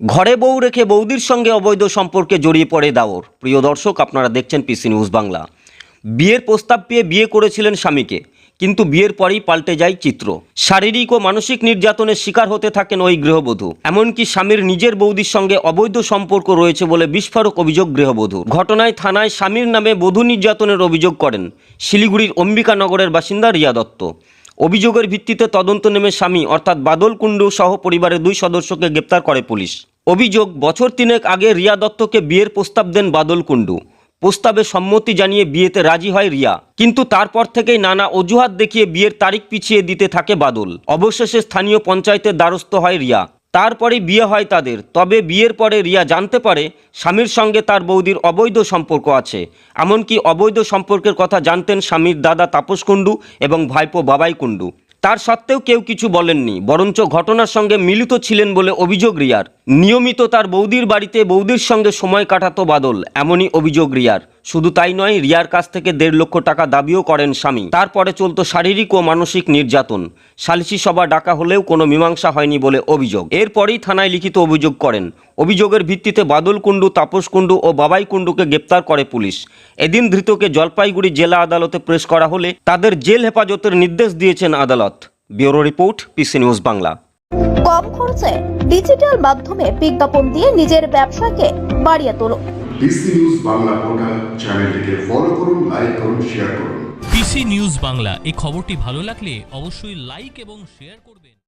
ঘরে বউ রেখে বৌদির সঙ্গে অবৈধ সম্পর্কে জড়িয়ে পড়ে দাওর। প্রিয় দর্শক, আপনারা দেখছেন পিসি নিউজ বাংলা। বিয়ের প্রস্তাব পেয়ে বিয়ে করেছিলেন স্বামীকে, কিন্তু বিয়ের পরেই পাল্টে যায় চিত্র। শারীরিক ও মানসিক নির্যাতনের শিকার হতে থাকেন ওই গৃহবধূ। এমনকি স্বামীর নিজের বৌদির সঙ্গে অবৈধ সম্পর্ক রয়েছে বলে বিস্ফোরক অভিযোগ গৃহবধূ ঘটনায় থানায় স্বামীর নামে বধূ নির্যাতনের অভিযোগ করেন শিলিগুড়ির অম্বিকানগরের বাসিন্দা রিয়া দত্ত। অভিযোগের ভিত্তিতে তদন্ত নেমে স্বামী, অর্থাৎ বাদল কুণ্ডু সহ পরিবারের দুই সদস্যকে গ্রেপ্তার করে পুলিশ। অভিযোগ, বছর তিনেক আগে রিয়া দত্তকে বিয়ের প্রস্তাব দেন বাদল কুণ্ডু। প্রস্তাবে সম্মতি জানিয়ে বিয়েতে রাজি হয় রিয়া। কিন্তু তারপর থেকেই নানা অজুহাত দেখিয়ে বিয়ের তারিখ পিছিয়ে দিতে থাকে বাদল। অবশেষে স্থানীয় পঞ্চায়েতের দ্বারস্থ হয় রিয়া। তারপরে বিয়ে হয় তাদের। তবে বিয়ের পরে রিয়া জানতে পারে স্বামীর সঙ্গে তার বৌদির অবৈধ সম্পর্ক আছে। এমনকি অবৈধ সম্পর্কের কথা জানতেন স্বামীর দাদা তাপস কুণ্ডু এবং ভাইপো বাবাই কুণ্ডু। তার সত্ত্বেও কেউ কিছু বলেননি, বরঞ্চ ঘটনার সঙ্গে মিলিত ছিলেন বলে অভিযোগ রিয়ার। নিয়মিত তার বৌদির বাড়িতে বৌদির সঙ্গে সময় কাটাতো বাদল, এমনই অভিযোগ রিয়ার। শুধু তাই নয়, রিয়ার কাছ থেকে দেড় লক্ষ টাকা দাবিও করেন স্বামী। তারপরে চলতো শারীরিক ও মানসিক নির্যাতন। সালিসি সভা ডাকা হলেও কোনো মীমাংসা হয়নি বলে অভিযোগ। এরপরেই থানায় লিখিত অভিযোগ করেন। অভিযোগের ভিত্তিতে বাদল কুণ্ডু, তাপস কুণ্ডু ও বাবাই কুণ্ডুকে গ্রেপ্তার করে পুলিশ। এদিন ধৃতকে জলপাইগুড়ি জেলা আদালতে প্রেস করা হলে তাদের জেল হেফাজতের নির্দেশ দিয়েছেন আদালত। Bureau report PC news Bangla. কম খরচে ডিজিটাল মাধ্যমে বিজ্ঞাপন দিয়ে নিজের ব্যবসাকে বাড়িয়ে তোলো। পিসি নিউজ বাংলা পোর্টাল চ্যানেলটিকে ফলো করুন লাইক করুন শেয়ার করুন। পিসি নিউজ বাংলা এই খবরটি ভালো লাগলে অবশ্যই লাইক এবং শেয়ার করবেন।